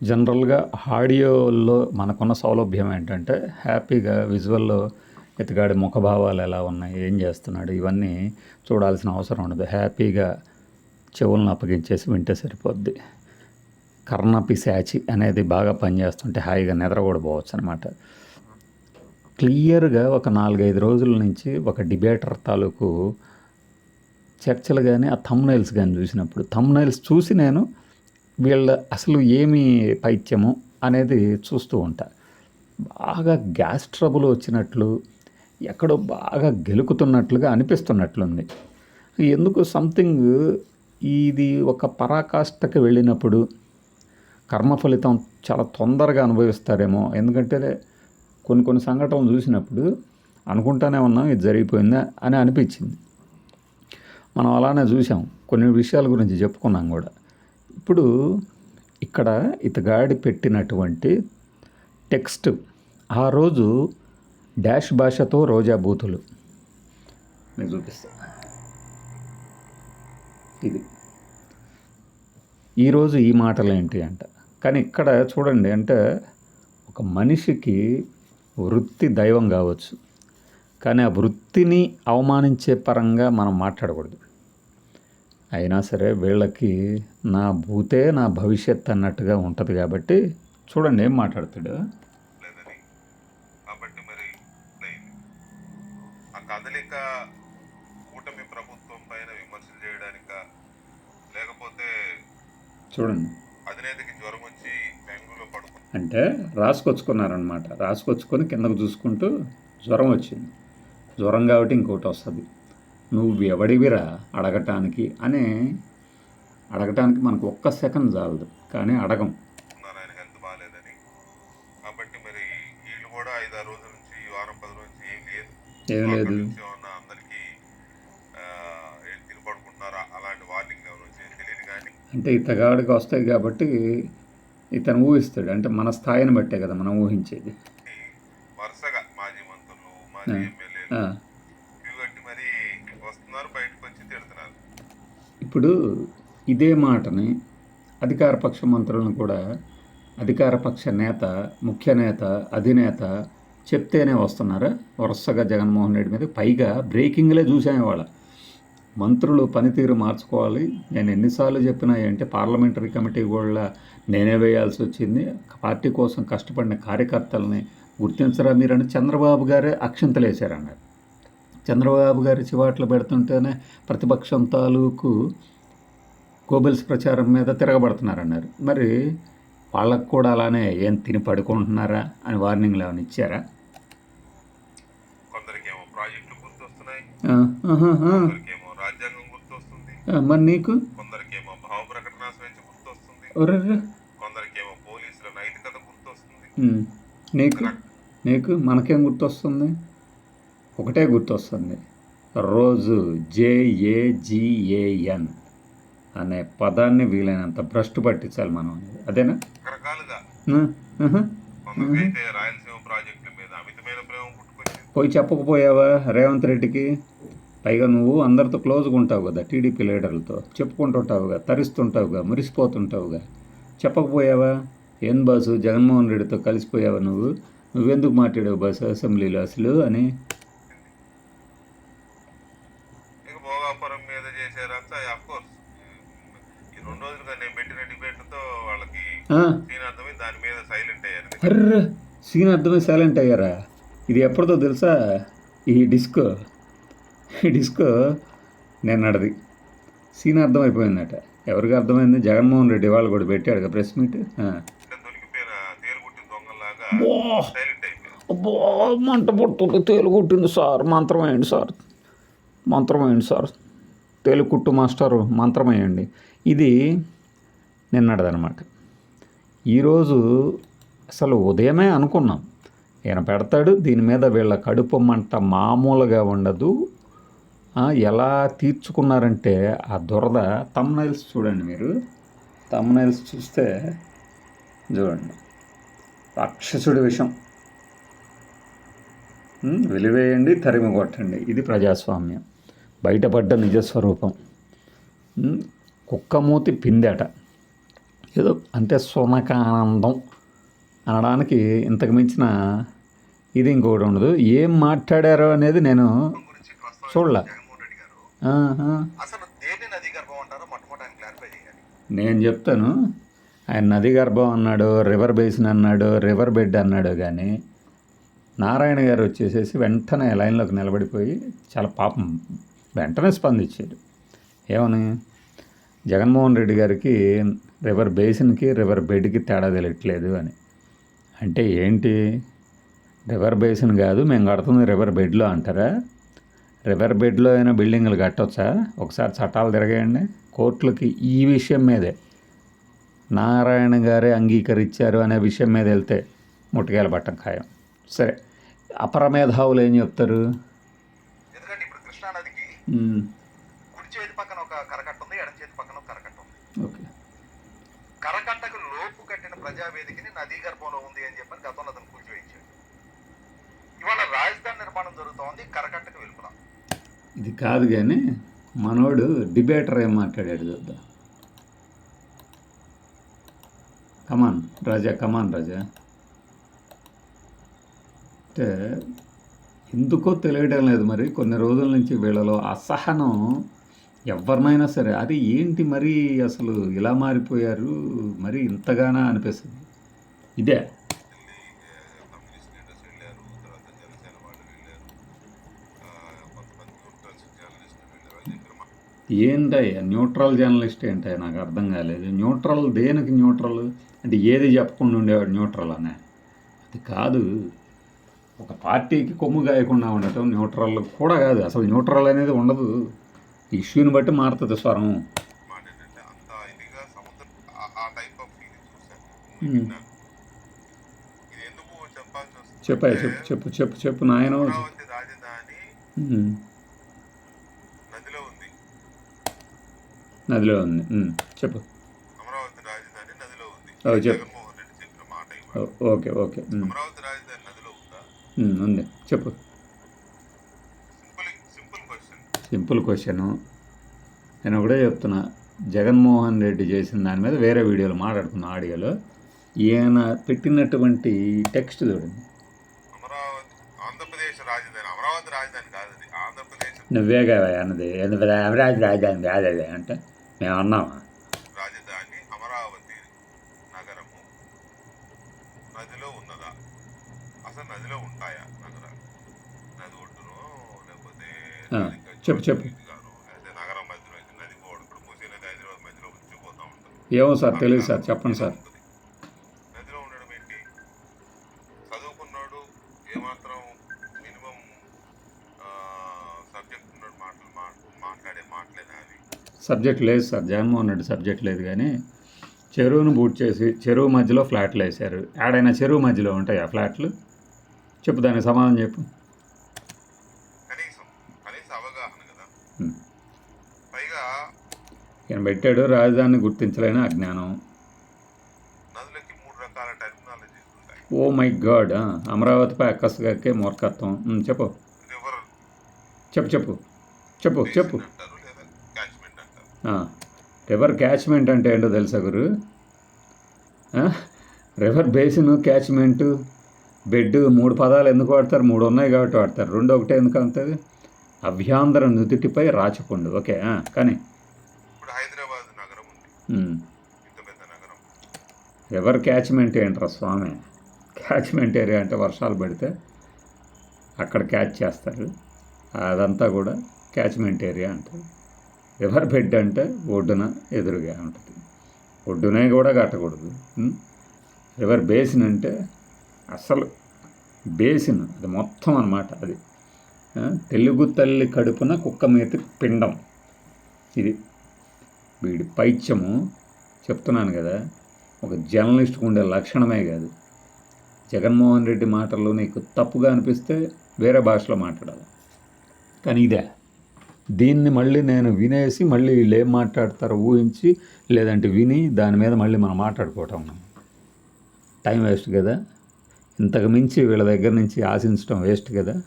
జనరల్గా ఆడియోలో మనకున్న సౌలభ్యం ఏంటంటే హ్యాపీగా విజువల్లో ఇతగాడి ముఖభావాలు ఎలా ఉన్నాయి ఏం చేస్తున్నాడు ఇవన్నీ చూడాల్సిన అవసరం ఉండదు. హ్యాపీగా చెవులను అప్పగించేసి వింటే సరిపోద్ది. కర్ణపిశాచి అనేది బాగా పనిచేస్తుంటే హాయిగా నిద్ర కూడా పోవచ్చు అనమాట క్లియర్గా ఒక నాలుగైదు రోజుల నుంచి ఒక డిబేటర్ తాలూకు చర్చలు కానీ ఆ థమ్నైల్స్ కానీ చూసినప్పుడు థమ్నైల్స్ చూసి నేను వీళ్ళ అసలు ఏమి పైత్యము అనేది చూస్తూ ఉంటా. బాగా గ్యాస్ ట్రబుల్ వచ్చినట్లు ఎక్కడో బాగా గెలుకుతున్నట్లుగా అనిపిస్తున్నట్లుంది. ఎందుకు సంథింగ్ ఇది ఒక పరాకాష్ఠకి వెళ్ళినప్పుడు కర్మ ఫలితం చాలా తొందరగా అనుభవిస్తారేమో. ఎందుకంటే కొన్ని కొన్ని సంఘటనలు చూసినప్పుడు అనుకుంటానే ఉన్నాం ఇది జరిగిపోయిందా అని అనిపించింది. మనం అలానే చూసాం కొన్ని విషయాల గురించి చెప్పుకున్నాం కూడా. ఇప్పుడు ఇక్కడ ఇతగాడి పెట్టినటువంటి టెక్స్ట్ ఆ రోజు డాష్ భాషతో రోజా బూతులు. నేను చూపిస్తా. ఇది. ఈరోజు ఈ మాటలు ఏంటి అంట. కానీ ఇక్కడ చూడండి అంటే ఒక మనిషికి వృత్తి దైవం కావచ్చు. కానీ ఆ వృత్తిని అవమానించే పరంగా మనం మాట్లాడకూడదు. అయినా సరే వీళ్ళకి నా భూతే నా భవిష్యత్ అన్నట్టుగా ఉంటుంది కాబట్టి చూడండి ఏం మాట్లాడతాడు. లేదని. కాబట్టి మరి. ఆ కదలిక కూటమి ప్రభుత్వం పైన విమర్శలు చేయడానిక లేకపోతే చూడండి. అధినేతకి జ్వరం వచ్చి బెంగళూరులో పడుకుంది అంటే రాసుకొచ్చుకున్నారనమాట రాసుకొచ్చుకొని కిందకు చూసుకుంటూ జ్వరం వచ్చింది. జ్వరం కాబట్టి ఇంకోటి వస్తుంది. నువ్వు ఎవడివిరా అడగటానికి అని అడగటానికి మనకు ఒక్క సెకండ్ చాలదు కానీ అడగం. బాగాలేదని కాబట్టి మరి వీళ్ళు కూడా రోజుల నుంచి ఈ వారం పది నుంచి ఏం లేదు. ఏం లేదు. ఏమన్నా అందరికీ అలాంటి వార్నింగ్ తెలియదు కానీ. అంటే ఇతగాడికి వస్తాయి కాబట్టి ఇతను ఊహిస్తాడు. అంటే మన స్థాయిని బట్టే కదా మనం ఊహించేది. వరుసగా మాజీ మంత్రులు మాజీ. ఎమ్మెల్యేలు ఆ, క్యూ కట్టి మరి వస్తున్నారు బయటకు వచ్చి తిడుతున్నారు ఇప్పుడు ఇదే మాటని అధికారపక్ష మంత్రులను కూడా అధికారపక్ష నేత ముఖ్య నేత అధినేత చెప్తేనే వస్తున్నారా? వరుసగా జగన్మోహన్ రెడ్డి మీద పైగా బ్రేకింగ్లే చూసాం ఇవాళ. మంత్రులు పనితీరు మార్చుకోవాలి. నేను ఎన్నిసార్లు చెప్పినా అంటే పార్లమెంటరీ కమిటీ కూడా నేనే వేయాల్సి వచ్చింది. పార్టీ కోసం కష్టపడిన కార్యకర్తలని గుర్తించరా మీరని చంద్రబాబు గారే అక్షంతలేశారన్నారు. చంద్రబాబు గారి చివాట్లు పెడుతుంటేనే ప్రతిపక్షం తాలూకు గోబెల్స్ ప్రచారం మీద తిరగబడుతున్నారన్నారు. మరి వాళ్ళకు కూడా అలానే ఏం తిని పడుకుంటున్నారా అని వార్నింగ్లు ఏమైనా ఇచ్చారా? కొందరికేమో ప్రాజెక్టులు గుర్తొస్తున్నాయి. కొందరికేమో రాజ్యాంగం గుర్తొస్తుంది. మరి నీకు? కొందరికేమో భావ ప్రకటన స్వేచ్ఛ గుర్తొస్తుంది. కొందరికేమో పోలీసుల నైతికత గుర్తొస్తుంది. నీకు? నీకు? మనకేం గుర్తొస్తుంది? ఒకటే గుర్తొస్తుంది. రోజు జేఏజిఏఎన్ అనే పదాన్ని వీలైనంత భ్రష్టు పట్టించాలి మనం. అదేనా? పోయి చెప్పకపోయావా రేవంత్ రెడ్డికి? పైగా నువ్వు అందరితో క్లోజ్గా ఉంటావు కదా టీడీపీ లీడర్లతో. చెప్పుకుంటుంటావుగా తరిస్తుంటావుగా మురిసిపోతుంటావుగా. చెప్పకపోయావా? ఏం బాసు? జగన్మోహన్ రెడ్డితో కలిసిపోయావా నువ్వు? నువ్వెందుకు మాట్లాడావు బాసు? అసెంబ్లీలో అసలు అని ఇక భోగాపురం మీద చేసే రచ్చ ఆఫ్ కోర్స్ ఈ రెండు రోజులుగా నేను పెట్టిన డిబేట్లతో వాళ్ళకి ఆ, దీని అర్థమై దాని మీద సైలెంట్ అయ్యారు అర్ర సీన్ అర్థమై సైలెంట్ అయ్యారా. ఇది ఎప్పటిదో తెలుసా? ఈ డిస్కో ఈ డిస్కో నేను నడది సీన్ అర్థమైపోయిందట ఎవరికి అర్థమైంది? జగన్మోహన్ రెడ్డి వాళ్ళు కూడా పెట్టాడు కదా ప్రెస్ మీట్. మంట పుట్టుంది తేలు కుట్టింది సార్. మంత్రం వేయండి సార్. మంత్రం వేయండి సార్. తేలు కుట్టు మాస్టారు మంత్రం వేయండి. ఇది నిన్నటిదనమాట ఈరోజు అసలు ఉదయమే అనుకున్నాం. ఈయన పెడతాడు దీని మీద వీళ్ళ కడుపు మంట మామూలుగా ఉండదు. ఎలా తీర్చుకున్నారంటే ఆ దురద తమ్నైల్స్ చూడండి మీరు. తమ్నైల్స్ చూస్తే చూడండి. రాక్షసుడి విషం. వెలివేయండి తరిమి కొట్టండి. ఇది ప్రజాస్వామ్యం. బయటపడ్డ నిజస్వరూపం. కుక్క కుక్కమూతి పిందెట. ఏదో అంటే సునకానందం అనడానికి ఇంతకు మించిన ఇది ఇంకొకటి ఉండదు. ఏం మాట్లాడారో అనేది నేను చూడలే. నేను చెప్తాను. ఆయన నది గర్భం అన్నాడు రివర్ బేసిన్ అన్నాడు రివర్ బెడ్ అన్నాడు కానీ నారాయణ గారు వచ్చేసేసి వెంటనే లైన్లోకి నిలబడిపోయి చాలా పాపం వెంటనే స్పందించాడు ఏమని? జగన్మోహన్ రెడ్డి గారికి రివర్ బేసిన్కి రివర్ బెడ్కి తేడా తెలియట్లేదు అని. అంటే ఏంటి? రివర్ బేసిన్ కాదు మేము కడుతుంది రివర్ బెడ్లో అంటారా? రివర్ బెడ్లో అయినా బిల్డింగ్లు కట్టొచ్చా? ఒకసారి చట్టాలు తిరగేయండి. కోర్టులకి ఈ విషయం మీదే. నారాయణ గారే అంగీకరించారు అనే విషయం మీద వెళ్తే ముట్టుకాయలు పట్టం ఖాయం. సరే అపరమేధావులు ఏం చెప్తారు? ఎందుకంటే ఇప్పుడు కృష్ణా నదికి ఉమ్, కుడి చేతి పక్కన ఒక కరకట్ట ఉంది ఎడం చేతి పక్కన ఒక కరకట్ట ఉంది. ఓకే. ప్రజావేదికని నదీ గర్భంలో ఉంది అని చెప్పని గతంలో అతను కూల్చివేయించాడు. ఇవాళ రాజధాని నిర్మాణం జరుగుతోంది కరకట్టకు వెలుపుదాం ఇది కాదు కానీ మనోడు డిబేటర్ ఏం మాట్లాడాడు చూద్దాం. Come on Raja come on Raja. అంటే ఎందుకో తెలియడం లేదు మరి. కొన్ని రోజుల నుంచి వీళ్ళలో అసహనం ఎవరినైనా సరే. అది ఏంటి మరి అసలు ఇలా మారిపోయారు? మరి ఇంతగానా అనిపిస్తుంది. ఇదే. ఏంటయ్యా? న్యూట్రల్ జర్నలిస్ట్ ఏంటయ్యా? నాకు అర్థం కాలేదు. న్యూట్రల్ దేనికి న్యూట్రల్? అంటే ఏది చెప్పకుండా ఉండేవాడు న్యూట్రల్ అనే. అది కాదు. ఒక పార్టీకి కొమ్ము గాయకుండా ఉండటం న్యూట్రల్ కూడా కాదు. అసలు న్యూట్రల్ అనేది ఉండదు. ఇష్యూని బట్టి మారుతుంది స్వరం. చెప్పాయి చెప్పు చెప్పు చెప్పు చెప్పు నాయన. నదిలో ఉంది. నదిలో ఉంది. ఉమ్, చెప్పు. అమరావతి రాజధాని నదిలో ఉంది. ఓ, చెప్పు. Okay okay. ఉంది. చెప్పు simple simple question simple question. నేను ఒకటే చెప్తున్నా జగన్మోహన్ రెడ్డి చేసిన దాని మీద వేరే వీడియోలో మాట్లాడుకున్న ఆడియోలో. ఈయన పెట్టినటువంటి టెక్స్ట్ చూడండి. అమరావతి ఆంధ్రప్రదేశ్ రాజధాని అమరావతి రాజధాని కాదు అది ఆంధ్రప్రదేశ్. నువ్వే కదా అన్నది అమరావతి రాజధాని కాదు అది అంటే మేము అన్నామా రాజధాని అమరావతి నగరము నదిలో ఉన్నదా అసలు నదిలో ఉంటాయా నగరాలు నది ఒడ్డునో లేకపోతే ఆ, నది గట్టు చెప్పు, చెప్పు. ఇదిగానో, లేకపోతే నగరం మధ్యలో అయితే నది పోవడం ఇప్పుడు మూసీ నది హైదరాబాద్ మధ్యలో వచ్చి పోతా ఉంటుంది. ఏమో సార్ తెలియదు సార్ చెప్పండి సార్. సబ్జెక్ట్ లేదు సార్ జగన్మోహన్ రెడ్డి సబ్జెక్ట్ లేదు కానీ చెరువును బూట్ చేసి చెరువు మధ్యలో ఫ్లాట్లు వేశారు. ఆడైనా చెరువు మధ్యలో ఉంటాయి ఆ ఫ్లాట్లు? చెప్పు దానికి సమాధానం చెప్పు. ఈయన పెట్టాడు రాజధానిని గుర్తించలేని అజ్ఞానం ఓ మై గాడ్ అమరావతిపై అక్కసుగాకే మూర్ఖత్వం. చెప్పు. చెప్పు చెప్పు. చెప్పు చెప్పు. రివర్ క్యాచ్మెంట్ అంటే ఏంటో తెలుసా గురు? రివర్ బేసిన్ క్యాచ్మెంట్ బెడ్ మూడు పదాలు ఎందుకు వాడతారు? మూడు ఉన్నాయి కాబట్టి వాడతారు. రెండు ఒకటే ఎందుకు అంతది? అభ్యాంతర నుదుటిపై రాచపుండు ఓకే కానీ హైదరాబాద్ నగరం ఉంది. ఉమ్, ఇంత పెద్ద నగరం. రివర్ క్యాచ్మెంట్ ఏంట్రా స్వామి? క్యాచ్మెంట్ ఏరియా అంటే వర్షాలు పడితే అక్కడ క్యాచ్ చేస్తారు. అదంతా కూడా క్యాచ్మెంట్ ఏరియా అంటారు. రివర్ బెడ్ అంటే ఒడ్డున ఎదురుగా ఉంటుంది. ఒడ్డునే కూడా కట్టకూడదు? రివర్ బేసిన్ అంటే అసలు బేసిన్ అది మొత్తం అన్నమాట అది. తెలుగు తల్లి కడుపున కుక్క మీద పిండం. ఇది వీడి పైత్యము చెప్తున్నాను కదా ఒక జర్నలిస్ట్కు ఉండే లక్షణమే కాదు. జగన్మోహన్ రెడ్డి మాటల్లో నీకు తప్పుగా అనిపిస్తే వేరే భాషలో మాట్లాడాలి. కానీ ఇదే దీన్ని మళ్ళీ నేను వినేసి మళ్ళీ వీళ్ళు ఏం మాట్లాడతారో ఊహించి లేదంటే విని దాని మీద మళ్ళీ మనం మాట్లాడుకోవటం. టైం వేస్ట్ కదా. ఇంతకు మించి వీళ్ళ దగ్గర నుంచి ఆశించడం వేస్ట్ కదా.